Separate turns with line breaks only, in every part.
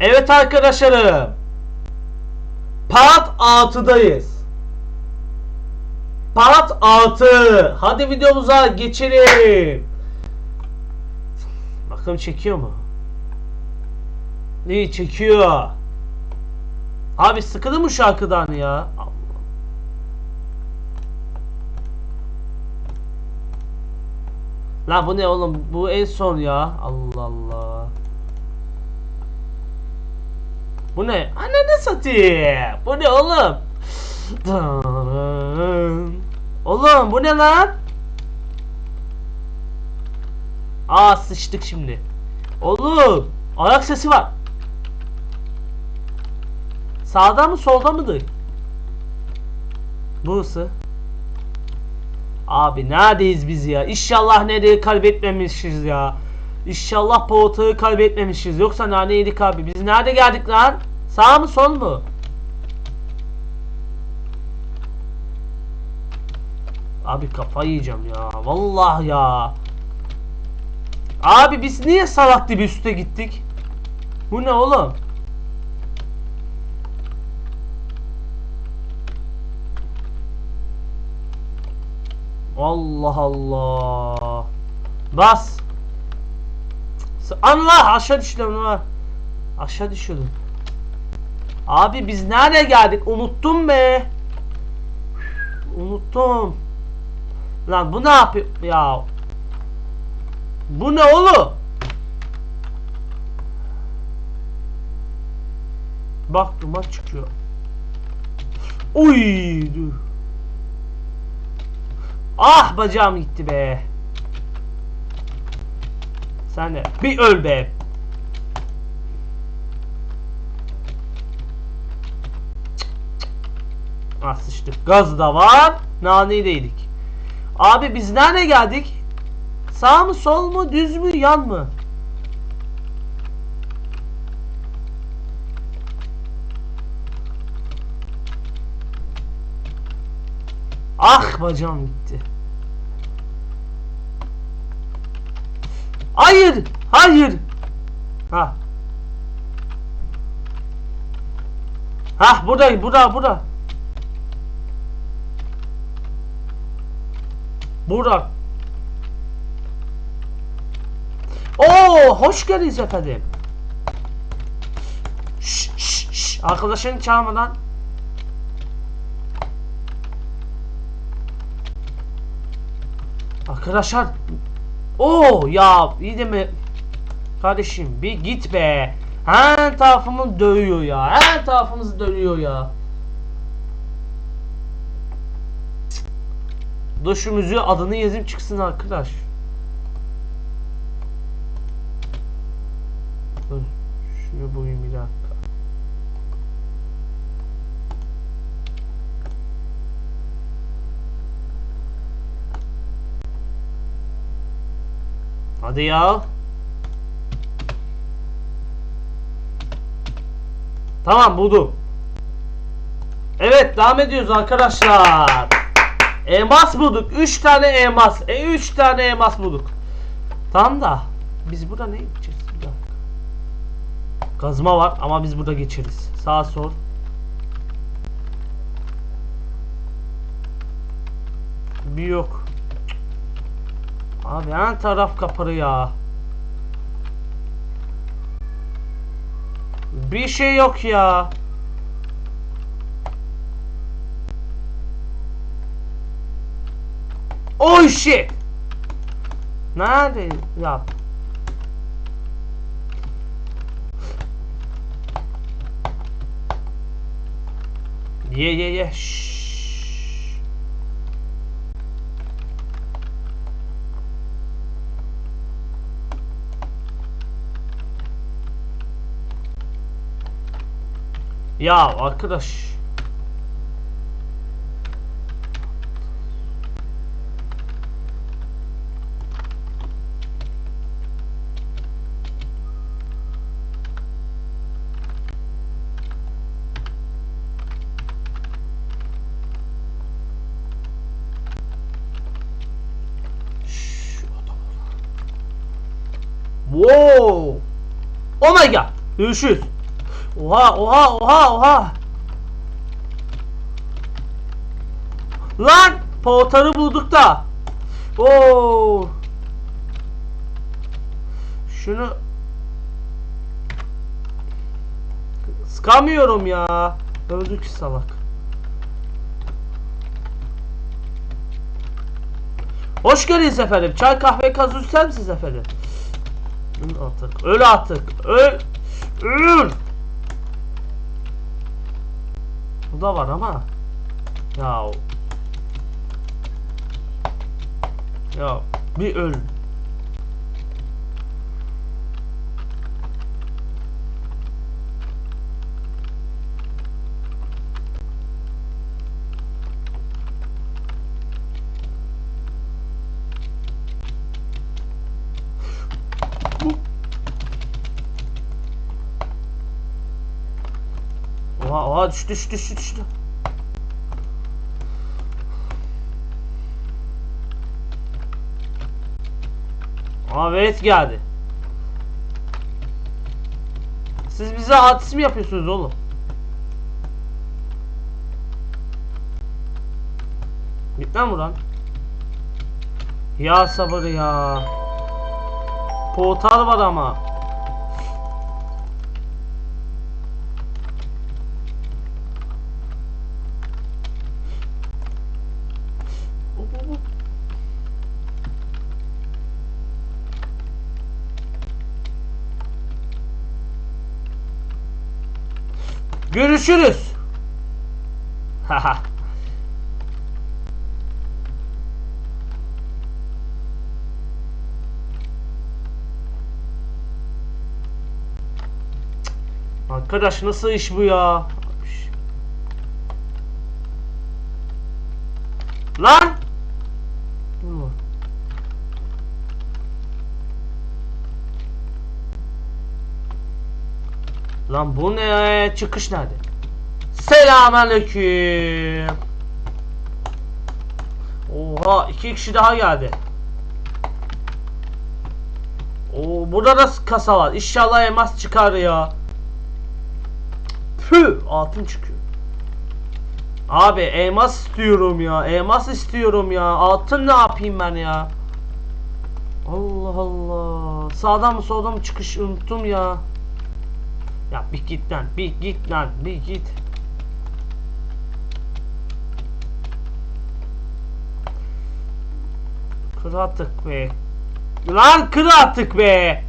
Evet arkadaşlarım. Part 6'dayız. Part 6. Hadi videomuza geçelim. Bakalım çekiyor mu? İyi çekiyor. Abi sıkıldı mı şarkıdan ya? Allah. Lan bu ne oğlum? Bu en son ya. Allah Allah. Bu ne? Ananı satayım. Bu ne oğlum? Oğlum bu ne lan? Aa sıçtık şimdi. Oğlum ayak sesi var. Sağda mı solda mıydı? Burası. Abi neredeyiz biz ya? İnşallah nereyi kaybetmemişiz ya. İnşallah portağı kaybetmemişiz. Yoksa nane yedik abi. Biz nerede geldik lan? Sağ mı sol mu? Abi kafayı yiyeceğim ya. Vallahi ya. Abi biz niye salak dibi üste gittik? Bu ne oğlum? Allah Allah. Bas. Allah aşağı düştüm ha. Aşağı düşüyordum. Abi biz nereye geldik? Unuttum be. Unuttum. Lan bu ne yapıyor ya? Bu ne oğlum? Bak duman çıkıyor. Oy. Ah bacağım gitti be. Sen de bir öl be. Ah sıçtık. Gaz da var. Naneyi. Abi biz nereye geldik? Sağ mı sol mu düz mü yan mı? Ah bacağım gitti. Hayır, hayır. Ha. Ha burada, burada, burada. Burada. Oo, hoş geldiniz efendim. Şş, şş, şş. Arkadaşını çağırmadan. Arkadaşlar. Oo ya iyi de mi? Kardeşim bir git be. Her tarafımız dövüyor ya. Her tarafımız dövüyor ya. Dur şu müziğe adını yazayım çıksın arkadaş. Şunu bulayım bir dakika. Hadi ya. Tamam buldum. Evet devam ediyoruz arkadaşlar. Elmas bulduk. 3 tane elmas. E 3 tane elmas bulduk. Tamam da biz burada ne gideceğiz? Kazma var ama biz burada geçeriz. Sağ sol. Bir yok. Abi her taraf kapalı ya. Bir şey yok ya. Oh shit. Nerede ya? Ye ye ye. Şşş. Ya arkadaş. Wow. Oh my god. Görüşürüz. Oha oha oha oha. Lan portarı bulduk da. Oo. Şunu Sıkamıyorum ya. Öldük salak. Hoş geldiniz efendim. Çay kahve gazoz ister misiniz efendim? Öl artık. Öl artık. Öl. Öl. Bu da var ama. Ya. Ya bir öl. Oha oha düştü düştü düştü düştü. Aa evet geldi. Siz bize artist mi yapıyorsunuz oğlum? Git lan buradan. Ya sabır ya. Portal var ama. Görüşürüz. Haha. Arkadaş nasıl iş bu ya? Lan! Dur. Lan bu ne? Çıkış nerede? Selamünaleyküm. Oha iki kişi daha geldi. Oo burada da kasa var. İnşallah elmas çıkar ya. Pü altın çıkıyor. Abi elmas istiyorum ya. Elmas istiyorum ya. Altın ne yapayım ben ya? Allah Allah. Sağdan mı soldan mı çıkış unuttum ya. Ya bir git lan, bir git lan, bir git. Kır attık be. Lan kır attık be.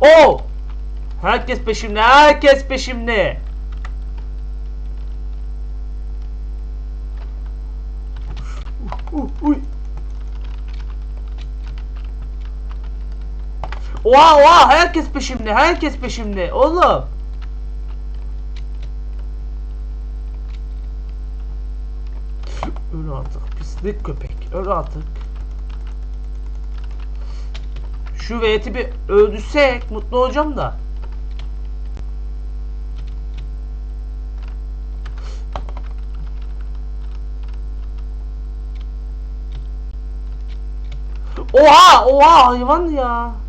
O! Herkes peşimde, herkes peşimde. Uh, uy. Oha oha herkes peşimde herkes peşimde oğlum. Öl artık pislik köpek öl artık. Şu veyeti bir öldürsek mutlu olacağım da. Oha oha hayvan ya.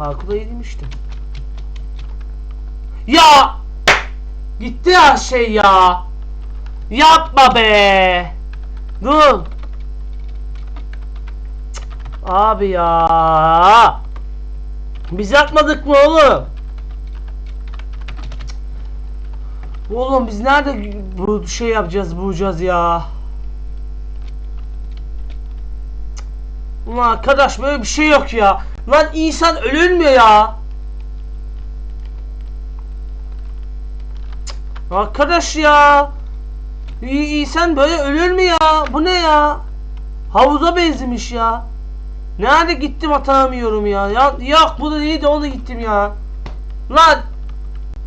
Parkurda yemiştim. Ya! Gitti her şey ya. Yapma be. Dur. Abi ya. Biz yapmadık mı oğlum? Oğlum biz nerede bu şey yapacağız bulacağız ya? Ulan arkadaş böyle bir şey yok ya. Lan insan ölür mü ya? Arkadaş ya. İnsan böyle ölür mü ya? Bu ne ya? Havuza benzemiş ya. Nerede gittim hatırlamıyorum ya. Ya yok bu da neydi onu gittim ya. Lan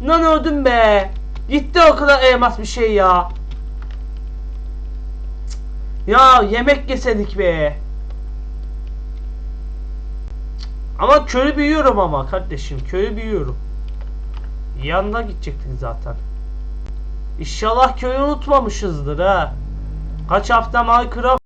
Lan öldüm be. Gitti o kadar elmas bir şey ya. Ya yemek yesedik be. Ama köyü büyüyorum ama kardeşim köyü büyüyorum. Yanına gidecektik zaten. İnşallah köyü unutmamışızdır ha. Kaç hafta Minecraft